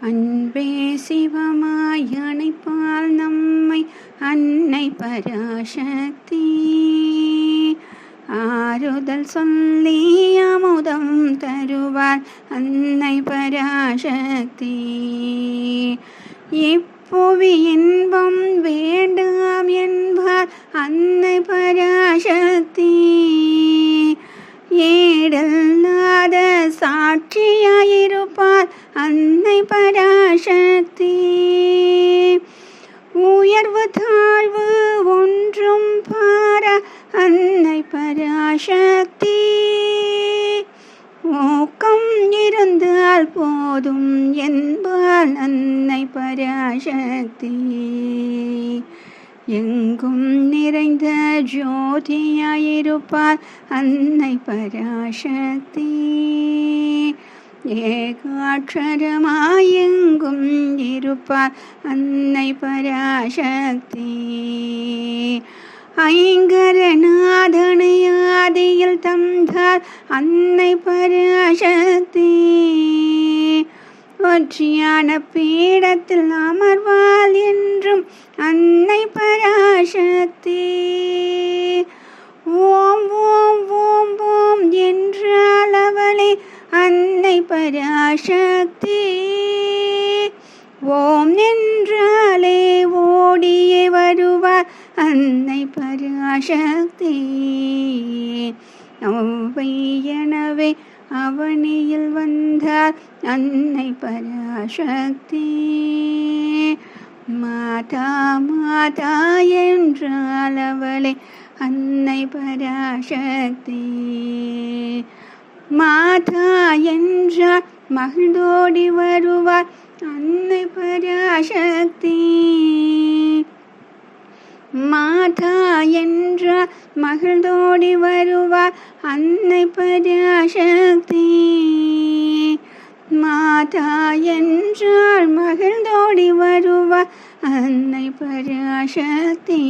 அன்பே சிவமாய் அணைப்பால் நம்மை அன்னை பராசக்தி. ஆறுதல் சொல்லி அமுதம் தருவார் அன்னை பராசக்தி. இப்புவி இன்பம் வேண்டாம் என்பார் அன்னை பராசக்தி. ஏடல்லாத சாட்சியாயிருப்பார் அன்னை பராசக்தி. உயர்வு தாழ்வு ஒன்றும் பார அன்னை பராசக்தி. ஊக்கம் இருந்தால் போதும் என்பால் அன்னை பராசக்தி. எங்கும் நிறைந்த ஜோதியாயிருப்பார் அன்னை பராசக்தி. ஏகாட்சரமாயெங்கும் இருப்பார் அன்னை பராசக்தி. ஐங்கரநாதனை ஆதியில் தந்தார் அன்னை பராசக்தி. ஒற்றியான பீடத்தில் அமர்வாள் என்றும் அன்னை பராசக்தி. அன்னை பராசக்தி. நவ்வை அவனியில் வந்தார் அன்னை பராசக்தி. மாதா மாதா என்றால் அவளே அன்னை பராசக்தி. மாதா என்றால் மகிழ்ந்தோடி வருவார் அன்னை பராசக்தி. மாதா என்றால் மகிழ்ந்தோடி வருவார் அன்னை பராசக்தி. மாதா என்றால் மகிழ்ந்தோடி வருவார் அன்னை பராசக்தி.